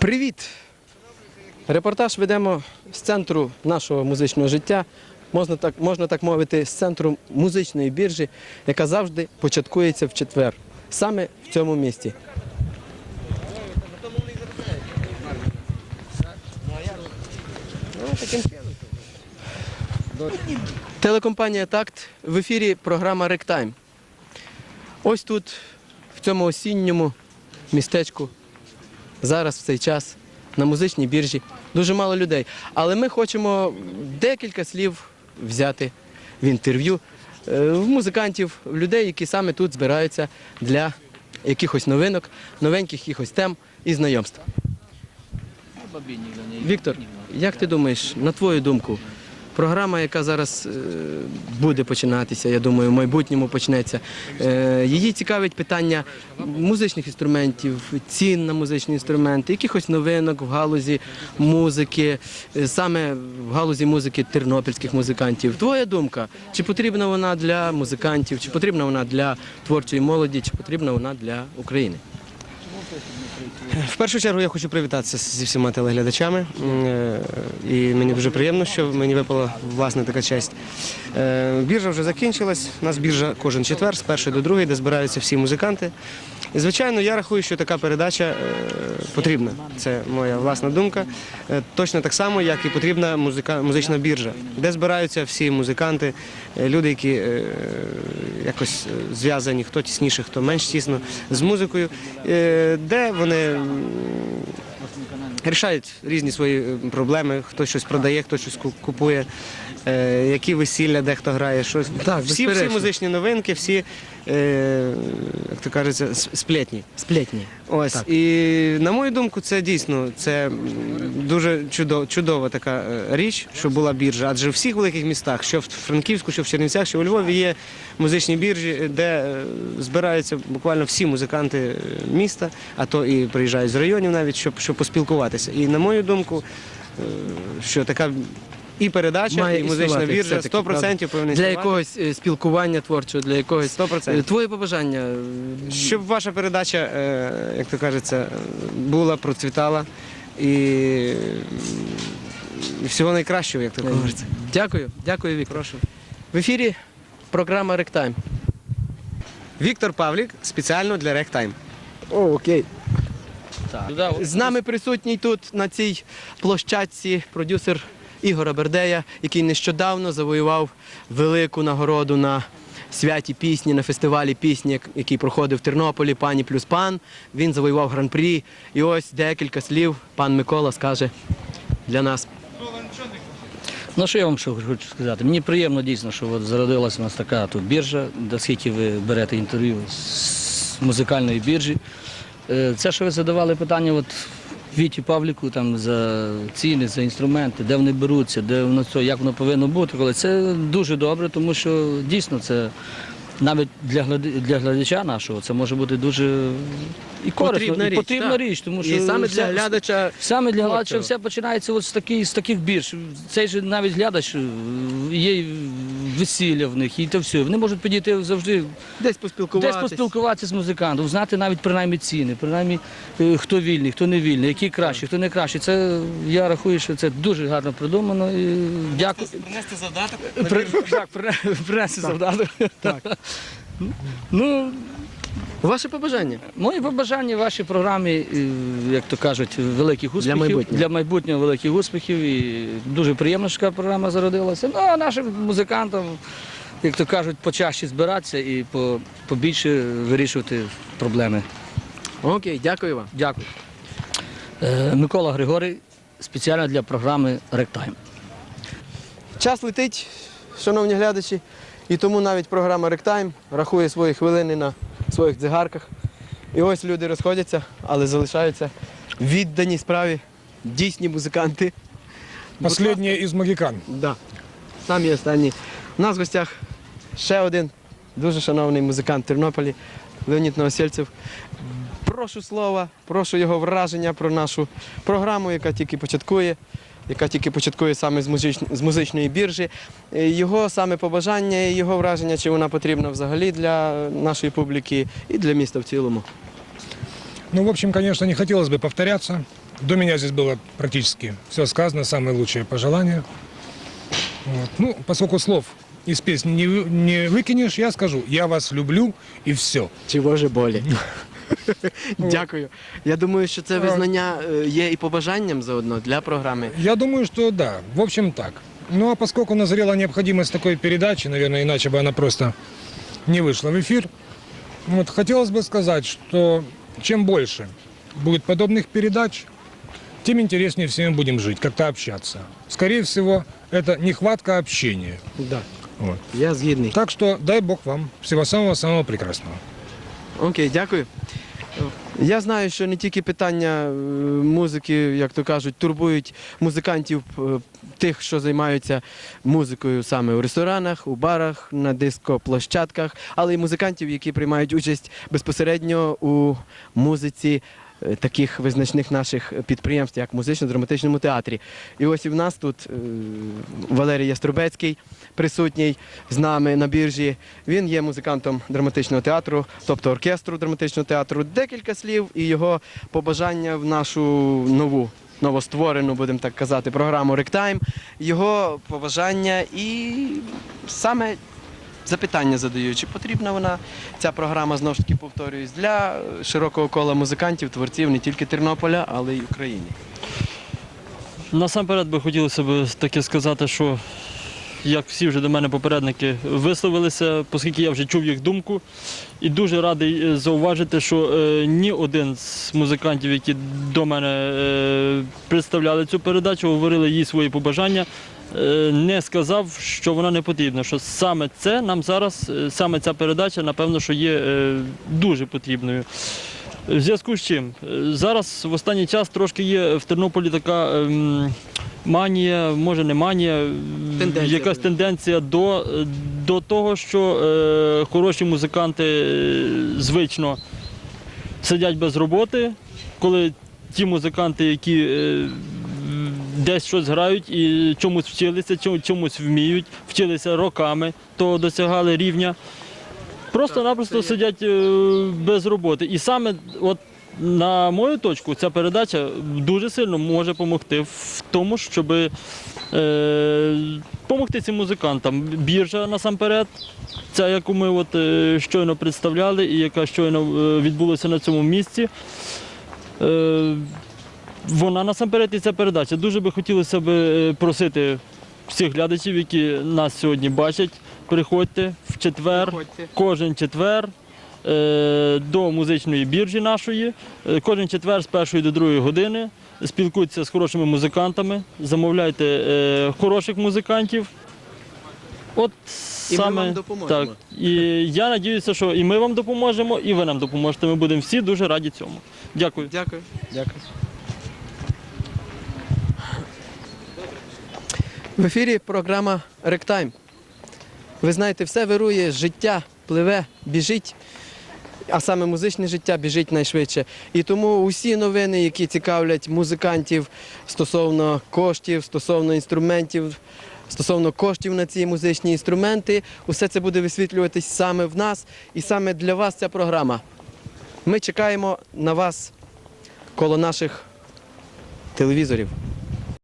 Привіт! Репортаж ведемо з центру нашого музичного життя, можна так, можна так мовити, з центру музичної біржі, яка завжди початкується в четвер, саме в цьому місті. Телекомпанія Такт в ефірі програма Ректайм. Ось тут, в цьому осінньому містечку, зараз в цей час на музичній біржі дуже мало людей. Але ми хочемо декілька слів взяти в інтерв'ю е, в музикантів, в людей, які саме тут збираються для якихось новинок, новеньких якихось тем і знайомств. Віктор, як ти думаєш, на твою думку, програма, яка зараз е, буде починатися, я думаю, в майбутньому почнеться, е, її цікавить питання музичних інструментів, цін на музичні інструменти, якихось новинок в галузі музики, е, саме в галузі музики тернопільських музикантів. Твоя думка, чи потрібна вона для музикантів, чи потрібна вона для творчої молоді, чи потрібна вона для України? В першу чергу я хочу привітатися зі всіма телеглядачами. Е, І мені дуже приємно, що мені випала власне така честь. Е, Біржа вже закінчилась. У нас біржа кожен четвер, з першої до другої, де збираються всі музиканти. І, звичайно, я рахую, що така передача е, потрібна. Це моя власна думка. Точно так само, як і потрібна музика, музична біржа, де збираються всі музиканти, люди, які якось зв'язані, хто тісніше, хто менш тісно з музикою, де вони рішають різні свої проблеми. Хто щось продає, хто щось купує, е, які весілля, де хто грає, щось. Так, всі, всі музичні новинки, всі, е, як то кажеться, сплетні. Сплетні. Ось Так. і на мою думку, це дійсно це дуже чудо, чудова така е, річ, що була біржа. Адже в всіх великих містах, що в Франківську, що в Чернівцях, що у Львові є музичні біржі, де е, збираються буквально всі музиканти е, міста, а то і приїжджають з районів навіть, щоб, щоб поспілкуватися. І на мою думку, що така і передача, Має і музична існувати біржа все-таки, 100% правда. повинна Для існувати. якогось е, спілкування творчого, для якогось 100%. Е, Твоє побажання. е, Щоб ваша передача, е, як то кажеться, е, була, процвітала і всього найкращого, як то говориться. Дякую, дякую, Віктор. Прошу. В ефірі програма Ректайм. Віктор Павлік спеціально для Ректайм. О, окей. Так. З нами присутній тут на цій площадці продюсер Ігора Бердея, який нещодавно завоював велику нагороду на святі пісні, на фестивалі пісні, як- який проходив в Тернополі, пані плюс пан. Він завоював гран-прі. І ось декілька слів пан Микола скаже для нас. Ну що я вам що хочу сказати? Мені приємно дійсно, що от зародилася у нас така тут біржа, скільки ви берете інтерв'ю з музикальної біржі. Е, Це, що ви задавали питання, от Віті Павліку там за ціни, за інструменти, де вони беруться, де воно це, як воно повинно бути, коли це дуже добре, тому що дійсно це навіть для для глядача нашого це може бути дуже і корисно, Потрібна і річ, потрібна так. річ, тому що І саме для вся- глядача Саме для глядача все починається от з, таких, з таких бірж. Цей же навіть глядач, е, є й весілля в них, і то все. Вони можуть підійти завжди десь поспілкуватися. десь поспілкуватися з музикантом, знати навіть принаймні ціни, принаймні е, хто вільний, хто не вільний, який кращий, хто не кращий. Це я рахую, що це дуже гарно придумано. І дякую. Принести завдаток. При- Так, при- принести завдаток. Так. Ну, Ваше побажання. Мої побажання вашій програмі, е, як то кажуть, великих успіхів. майбутнього. Для майбутнього великих успіхів. І дуже приємно, що така програма зародилася. Ну, а нашим музикантам, як то кажуть, почаще збиратися і по- побільше вирішувати проблеми. Окей, дякую вам. Дякую. Е, Микола Григорій, спеціально для програми Ректайм. Час летить, шановні глядачі, і тому навіть програма Ректайм рахує свої хвилини на своїх дзигарках. І ось люди розходяться, але залишаються віддані справі, дійсні музиканти. Последняя из магикан. Да. Самі останні. У нас в гостях ще один дуже шановний музикант Тернополі Леонід Новосельцев. Прошу слова, прошу його враження про нашу програму, яка тільки початкує, яка тільки початкує саме з, музич- з музичної біржі. Е, Його саме побажання і його враження, чи вона потрібна взагалі для нашої публіки і для міста в цілому. Ну, в общем, конечно, не хотелось бы повторяться. До меня здесь было практически все сказано, самые лучшие пожелания. Вот. Ну, поскольку слов из песни не, вы- не выкинешь, я скажу, я вас люблю и все. Чого же болі? Дякую. Я думаю, що це визнання е, є і побажанням заодно для програми. Я думаю, что да, в общем так. Ну а поскольку назрела необходимость такой передачи, наверное, иначе бы она просто не вышла в эфир, вот хотелось бы сказать, что чем больше будет подобных передач, тем интереснее всем будем жить, как-то общаться. Скорее всего, это нехватка общения. Да. Вот. Я згідний. Так что дай Бог вам всего самого-самого прекрасного. Окей, дякую. Я знаю, що не тільки питання е, музики, як то кажуть, турбують музикантів е, тих, що займаються музикою саме у ресторанах, у барах, на дископлощадках, але й музикантів, які приймають участь безпосередньо у музиці таких визначних наших підприємств, як музично-драматичному театрі. І ось і в нас тут е, Валерій Яструбецький присутній з нами на біржі. Він є музикантом драматичного театру, тобто оркестру драматичного театру. Декілька слів і його побажання в нашу нову. Новостворену, будемо так казати, програму Ректайм. Його побажання і саме запитання задаю, чи потрібна вона, ця програма, знову ж таки повторююсь, для широкого кола музикантів, творців не тільки Тернополя, але й України. Насамперед би хотілося б таке сказати, що як всі вже до мене попередники висловилися, оскільки я вже чув їх думку, і дуже радий е, зауважити, що е, ні один з музикантів, які до мене е, представляли цю передачу, говорили їй свої побажання. Е, Не сказав, що вона не потрібна. Що саме це нам зараз, е, саме ця передача, напевно, що є е, дуже потрібною. В зв'язку з чим? Зараз в останній час трошки є в Тернополі така ем, манія, може не манія, Тенденція. якась тенденція до, до того, що е, хороші музиканти звично сидять без роботи, коли ті музиканти, які е, десь щось грають і чомусь вчилися, чомусь вміють, вчилися роками, то досягали рівня. Просто-напросто сидять е, без роботи. І саме, от, на мою точку, ця передача дуже сильно може допомогти в тому, щоб е, допомогти цим музикантам. Біржа насамперед, ця, яку ми от, е, щойно представляли і яка щойно е, відбулася на цьому місці. Е, вона насамперед і ця передача. Дуже би хотілося б е, просити всіх глядачів, які нас сьогодні бачать, приходьте в четвер, Приходьте. кожен четвер е, до музичної біржі нашої. Е, Кожен четвер з першої до другої години. Спілкуйтеся з хорошими музикантами, замовляйте хороших музикантів. От І ми саме вам допоможемо. так. І я сподіваюся, що і ми вам допоможемо, і ви нам допоможете. Ми будемо всі дуже раді цьому. Дякую. Дякую. Дякую. В ефірі програма Ректайм. Ви знаєте, все вирує, життя пливе, біжить, а саме музичне життя біжить найшвидше. І тому усі новини, які цікавлять музикантів стосовно коштів, стосовно інструментів, стосовно коштів на ці музичні інструменти, усе це буде висвітлюватись саме в нас і саме для вас ця програма. Ми чекаємо на вас коло наших телевізорів.